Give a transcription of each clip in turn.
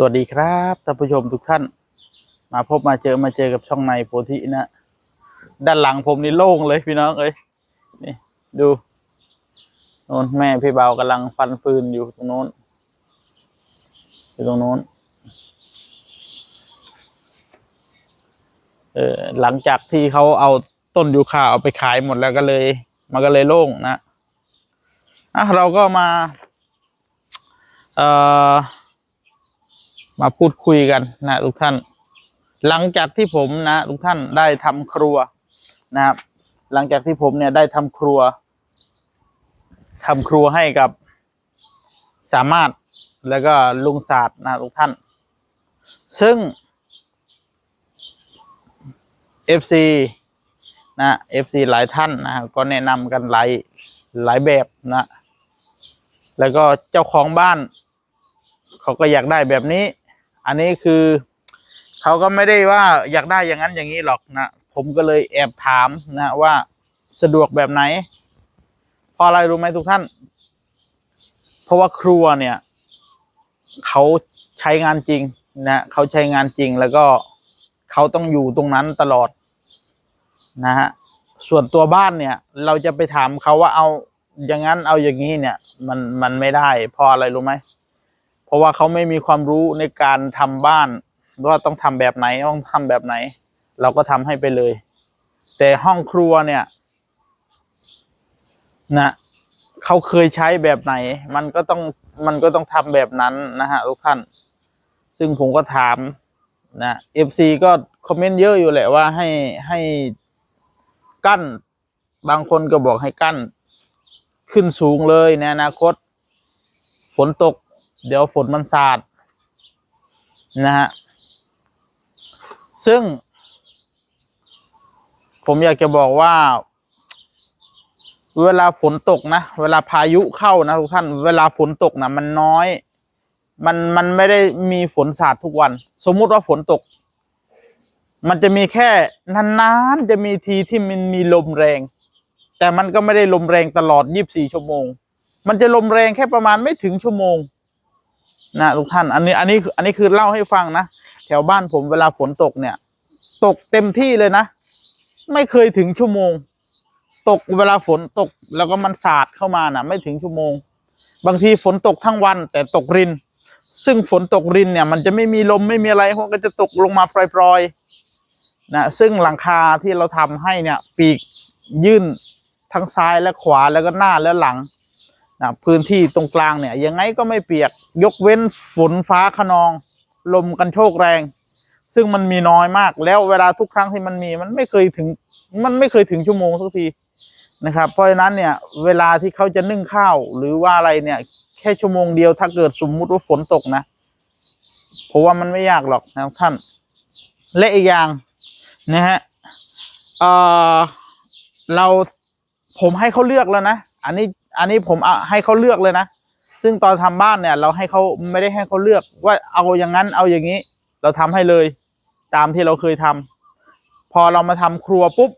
สวัสดีครับท่านผู้ชมทุกท่าน มาพบมาเจอมาเจอกับช่องในโพธินะด้านหลังผมนี่โล่งเลยพี่น้องเอ้ยนี่ ดูโน้นแม่พี่เบากำลังฟันฟืนอยู่ตรงโน้นอยู่ตรงโน้นเออหลังจากที่เขาเอาต้นยูคาเอาไปขายหมดแล้วก็เลย มันก็เลยโล่งนะอะเราก็มา เอ่อ มาพูดคุยกันนะทุกท่าน หลังจากที่ผมนะ ทุกท่านได้ทำครัวนะครับ หลังจากที่ผมเนี่ยได้ทำครัวทำครัวให้กับสามารถแล้วก็ลุงศาสตร์นะทุกท่าน ซึ่ง FC นะ FC หลายท่านนะก็แนะนำกันหลายหลายแบบนะ แล้วก็เจ้าของบ้าน เขาก็อยากได้แบบนี้ อันนี้คือเขาก็ไม่ได้ว่าอยากได้อย่างนั้นอย่างนี้หรอกนะ ผมก็เลยแอบถามนะว่าสะดวกแบบไหนเพราะอะไรรู้ไหมทุกท่าน เพราะว่าครัวเนี่ยเขาใช้งานจริงนะเขาใช้งานจริงแล้วก็เขาต้องอยู่ตรงนั้นตลอดนะฮะส่วนตัวบ้านเนี่ย เราจะไปถามเขาว่าเอาอย่างนั้นเอาอย่างนี้เนี่ย มันมันไม่ได้เพราะอะไรรู้ไหม เพราะว่าเขาไม่มีความรู้ในการทำบ้านว่าต้องทำแบบไหนต้องทำแบบไหน เราก็ทำให้ไปเลย แต่ห้องครัวเนี่ยนะเขาเคยใช้แบบไหน มันก็ต้องมันก็ต้องทำแบบนั้นนะฮะทุกท่าน ซึ่งผมก็ถามนะเอฟซีก็คอมเมนต์เยอะอยู่แหละว่าให้ให้กั้น บางคนก็บอกให้กั้น ขึ้นสูงเลยในอนาคต ฝนตก เดี๋ยวฝนมันสาดนะฮะ ซึ่ง ผมอยากจะบอกว่า เวลาฝนตกนะ เวลาพายุเข้านะทุกท่าน เวลาฝนตกนะมันน้อย มันมันไม่ได้มีฝนสาดทุกวัน สมมุติว่าฝนตก มันจะมีแค่นานๆจะมีทีที่มันมีลมแรง แต่มันก็ไม่ได้ลมแรงตลอด 24 ชั่วโมง มันจะลมแรงแค่ประมาณไม่ถึงชั่วโมง นะทุกท่าน อันนี้อันนี้อันนี้คือเล่าให้ฟังนะแถวบ้านผมเวลาฝนตกเนี่ย ตกเต็มที่เลยนะ ไม่เคยถึงชั่วโมง ตกเวลาฝนตกแล้วก็มันสาดเข้ามานะไม่ถึงชั่วโมง บางทีฝนตกทั้งวัน แต่ตกริน ซึ่งฝนตกรินเนี่ย มันจะไม่มีลมไม่มีอะไรมันก็จะตกลงมาปล่อยๆนะซึ่งหลังคาที่เราทำให้เนี่ย ปีกยื่นทั้งซ้ายและขวาแล้วก็หน้าและหลัง นะพื้นที่ตรงกลางเนี่ยยังไงก็ไม่เปียกยกเว้นฝนฟ้าขนอง ลมกันโชกแรง ซึ่งมันมีน้อยมากแล้วเวลาทุกครั้งที่มันมีมันไม่เคยถึง มันไม่เคยถึงชั่วโมงสักทีนะครับเพราะฉะนั้นเนี่ยเวลาที่เขาจะนึ่งข้าวหรือว่าอะไรเนี่ย แค่ชั่วโมงเดียวถ้าเกิดสมมุติว่าฝนตกนะเพราะว่ามันไม่ยากหรอกนะท่าน และอีกอย่างนะฮะเออเราผมให้เขาเลือกแล้วนะ อันนี้ อันนี้ผมให้เขาเลือกเลยนะ ซึ่งตอนทำบ้านเนี่ย เราให้เขาไม่ได้ให้เขาเลือกว่าเอาอย่างนั้นเอาอย่างนี้ เราทำให้เลยตามที่เราเคยทำพอเรามาทำครัวปุ๊บ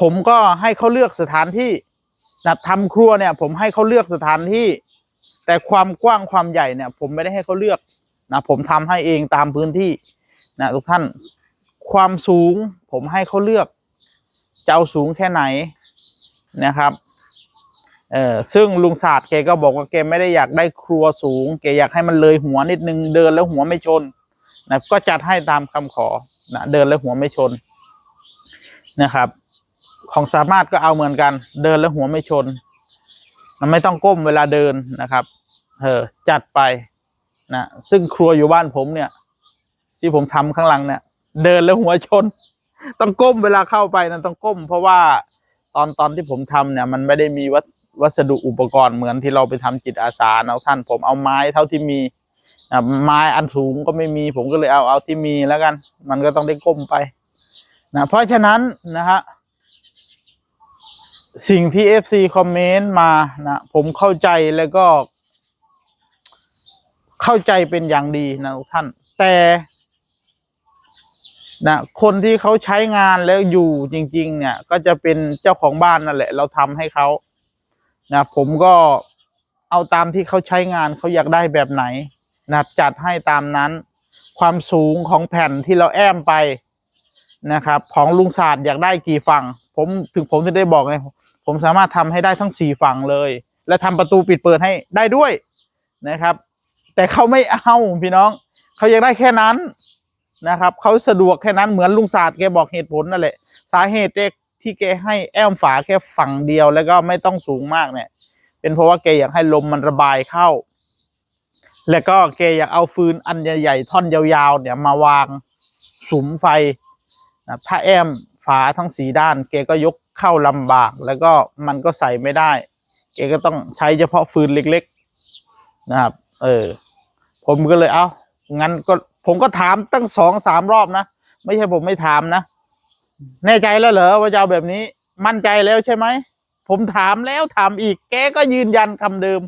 ผมก็ให้เขาเลือกสถานที่นะทำครัวเนี่ย ผมให้เขาเลือกสถานที่ แต่ความกว้างความใหญ่เนี่ย ผมไม่ได้ให้เขาเลือกนะผมทำให้เองตามพื้นที่นะทุกท่านความสูงผมให้เขาเลือกจะเอาสูงแค่ไหนนะครับ เออซึ่งลุงศาสตร์แกก็บอกว่าแกไม่ได้อยากได้ครัวสูงแกอยากให้มันเลยหัวนิดนึงเดินแล้วหัวไม่ชนนะก็จัดให้ตามคำขอนะเดินแล้วหัวไม่ชนนะครับ ของสามารถก็เอาเหมือนกัน เดินแล้วหัวไม่ชนมันไม่ต้องก้มเวลาเดินนะครับเออจัดไปนะซึ่งครัวอยู่บ้านผมเนี่ย ที่ผมทำข้างหลังเนี่ย เดินแล้วหัวชน ต้องก้มเวลาเข้าไปนะต้องก้ม เพราะว่าตอนตอนที่ผมทำเนี่ย มันไม่ได้มีวัส วัสดุอุปกรณ์เหมือนที่เราไปทำจิตอาสานะท่านผมเอาไม้เท่าที่มีไม้อันสูงก็ไม่มี ผมก็เลยเอาเอาที่มีแล้วกัน มันก็ต้องได้ก้มไปนะเพราะฉะนั้นนะฮะสิ่งที่ FC คอมเมนต์มานะผมเข้าใจแล้วก็ เข้าใจเป็นอย่างดีนะทุกท่าน แต่นะคนที่เขาใช้งานแล้วอยู่จริง ๆ เนี่ย ก็จะเป็นเจ้าของบ้านนั่นแหละ เราทำให้เขา นะผมก็เอาตามที่เขาใช้งานเขาอยากได้แบบไหนนะครับจัดให้ตามนั้น ความสูงของแผ่นที่เราแอมไปนะครับ ของลุงศาสตร์อยากได้กี่ฝั่ง ผมถึงผมจะได้บอกไงผมสามารถทำให้ได้ทั้งสี่ฝั่งเลย และทำประตูปิดเปิดให้ได้ด้วยนะครับ แต่เขาไม่เอาพี่น้องเขาอยากได้แค่นั้นนะครับเขาสะดวกแค่นั้นเหมือนลุงศาสตร์แกบอกเหตุผลนั่นแหละ สาเหตุ ที่แกให้แอมฝาแค่ฝั่งเดียวแล้วก็ไม่ต้องสูงมากเนี่ย เป็นเพราะว่าแกอยากให้ลมมันระบายเข้า แล้วก็แกอยากเอาฟืนอันใหญ่ๆท่อนยาวๆเนี่ยมาวางสุมไฟนะถ้าแอมฝาทั้งสีด้านแกก็ยกเข้าลำบาก แล้วก็มันก็ใส่ไม่ได้แกก็ต้องใช้เฉพาะฟืนเล็ก ๆ นะครับ เออ ผมก็เลยเอางั้นก็ผมก็ถามตั้งสองสามรอบนะ ไม่ใช่ผมไม่ถามนะ แน่ใจแล้วเหรอว่าจะเอาแบบนี้ มั่นใจแล้วใช่ไหม ผมถามแล้วถามอีก แกก็ยืนยันคำเดิม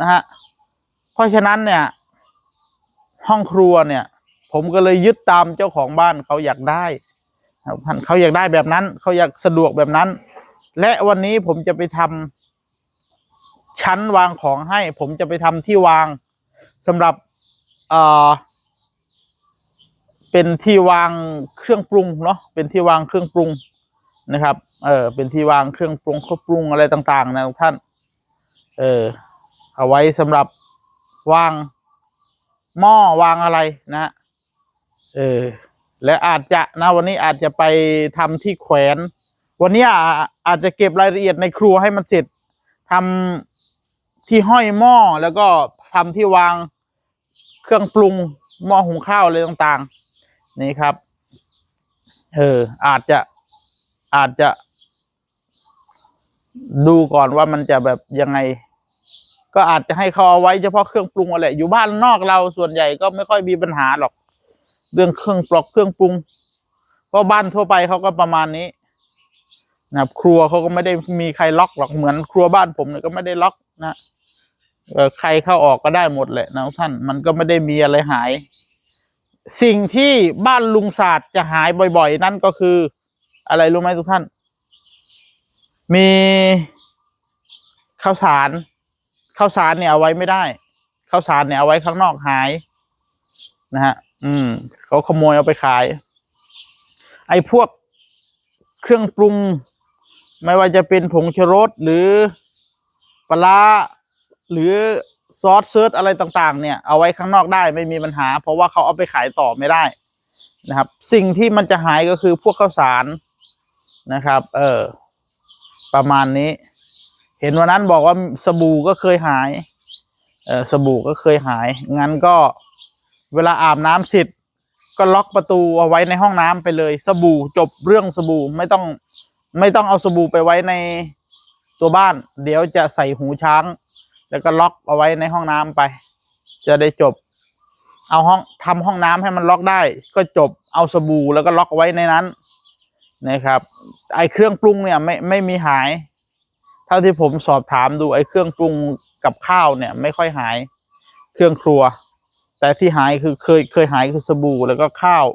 นะฮะ เพราะฉะนั้นเนี่ย ห้องครัวเนี่ย ผมก็เลยยึดตามเจ้าของบ้านเขาอยากได้เขาอยากได้แบบนั้น เขาอยากสะดวกแบบนั้น และวันนี้ผมจะไปทำชั้นวางของให้ ผมจะไปทำที่วางสำหรับเอ่อ เป็นที่วางเครื่องปรุงเนาะเป็นที่วางเครื่องปรุงนะครับ เออเป็นที่วางเครื่องปรุงเครื่องปรุงอะไรต่างๆ นะทุกท่าน เออเอาไว้สำหรับวางหม้อวางอะไรนะเออและอาจจะนะวันนี้อาจจะไปทำที่แขวน วันนี้อาจจะเก็บรายละเอียดในครัวให้มันเสร็จทำที่ห้อยหม้อแล้วก็ทำที่วางเครื่องปรุงหม้อหุงข้าวอะไรต่างๆ นี่ครับ เออ อาจจะอาจจะ ดูก่อนว่ามันจะแบบยังไง ก็อาจจะให้เขาเอาไว้เฉพาะเครื่องปรุงอะไรอยู่บ้านนอกเราส่วนใหญ่ก็ไม่ค่อยมีปัญหาหรอก เรื่องเครื่องปลอกเครื่องปรุงเพราะบ้านทั่วไปเขาก็ประมาณนี้นะครับครัวเขาก็ไม่ได้มีใครล็อกหรอกเหมือนครัวบ้านผมเนี่ยก็ไม่ได้ล็อกนะเออใครเข้าออกก็ได้หมดแหละนะท่านมันก็ไม่ได้มีอะไรหาย สิ่งที่บ้านลุงศาสตร์จะหายบ่อย ๆ นั่นก็คือ อะไรรู้ไหมทุกท่าน มีข้าวสารข้าวสารเนี่ยเอาไว้ไม่ได้ข้าวสารเนี่ยเอาไว้ข้างนอกหายนะฮะ อืมเขาขโมยเอาไปขาย ไอ้พวกเครื่องปรุง ไม่ว่าจะเป็นผงชูรสหรือปลาร้าหรือ ซอสเซิร์ชอะไรต่างๆ เนี่ยเอาไว้ข้างนอกได้ไม่มีปัญหา เพราะว่าเขาเอาไปขายต่อไม่ได้นะครับ สิ่งที่มันจะหายก็คือพวกข้าวสารนะครับ เออประมาณนี้ เห็นวันนั้นบอกว่าสบู่ก็เคยหาย เออสบู่ก็เคยหาย งั้นก็เวลาอาบน้ำเสร็จก็ล็อกประตูเอาไว้ในห้องน้ำไปเลย สบู่จบเรื่องสบู่ไม่ต้อง ไม่ต้องเอาสบู่ไปไว้ในตัวบ้าน เดี๋ยวจะใส่หูช้าง แล้วก็ล็อกเอาไว้ในห้องน้ำไป จะได้จบ เอาห้องทำห้องน้ำให้มันล็อกได้ ก็จบเอาสบู่แล้วก็ล็อกเอาไว้ในนั้นนะครับ ไอเครื่องปรุงเนี่ยไม่ไม่มีหาย เท่าที่ผมสอบถามดูไอเครื่องปรุงกับข้าวเนี่ย ไม่ค่อยหายเครื่องครัว แต่ที่หายคือเคยเคยหายคือสบู่แล้วก็ข้าว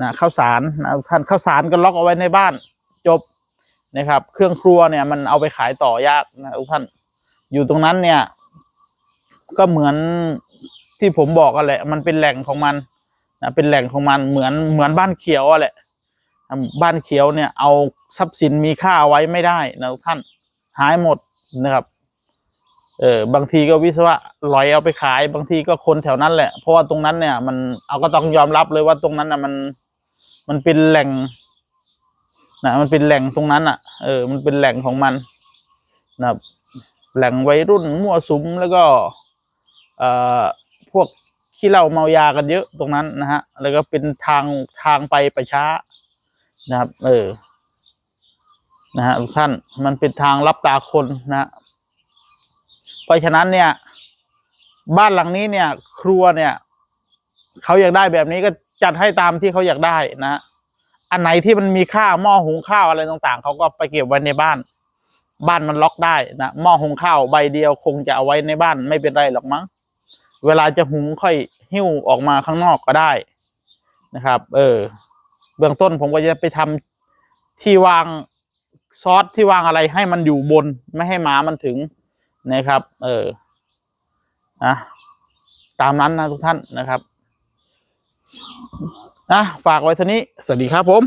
นะข้าวสารนะท่านข้าวสารก็ล็อกเอาไว้ในบ้าน จบนะครับ เครื่องครัวเนี่ยมันเอาไปขายต่อยากนะทุกท่าน อยู่ตรงนั้นเนี่ย ก็เหมือนที่ผมบอกกันแหละ มันเป็นแหล่งของมันนะเป็นแหล่งของมันเหมือนเหมือนบ้านเขียวอะแหละ บ้านเขียวเนี่ย เอาทรัพย์สินมีค่าไว้ไม่ได้นะท่านหายหมดนะครับ เออบางทีก็วิศวะลอยเอาไปขาย บางทีก็คนแถวนั้นแหละ เพราะว่าตรงนั้นเนี่ย มันเอาก็ต้องยอมรับเลยว่าตรงนั้นนะมันมันเป็นแหล่งนะมันเป็นแหล่งตรงนั้นอะ เออ มันเป็นแหล่งของมันนะครับ แหล่งวัยรุ่นมั่วสุมแล้วก็พวกขี้เหล้าเมายากันเยอะตรงนั้นนะฮะ แล้วก็เป็นทางทางไปประช้านะครับ เออ นะฮะทุกท่านมันเป็นทางรับตาคนนะเพราะฉะนั้นเนี่ย บ้านหลังนี้เนี่ย ครัวเนี่ยเขาอยากได้แบบนี้ก็จัดให้ตามที่เขาอยากได้นะฮะอันไหนที่มันมีค่าหม้อหุงข้าวอะไรต่างๆเขาก็ไปเก็บไว้ในบ้าน บ้านมันล็อกได้นะหม้อหุงข้าวใบเดียวคงจะเอาไว้ในบ้านไม่เป็นไรหรอกมั้งเวลาจะหุงค่อยหิ้วออกมาข้างนอกก็ได้นะครับ เออ เบื้องต้นผมก็จะไปทำที่วางซอสที่วางอะไรให้มันอยู่บนไม่ให้หมามันถึงนะครับ เออนะตามนั้นนะทุกท่านนะครับอะฝากไว้เท่านี้ สวัสดีครับผม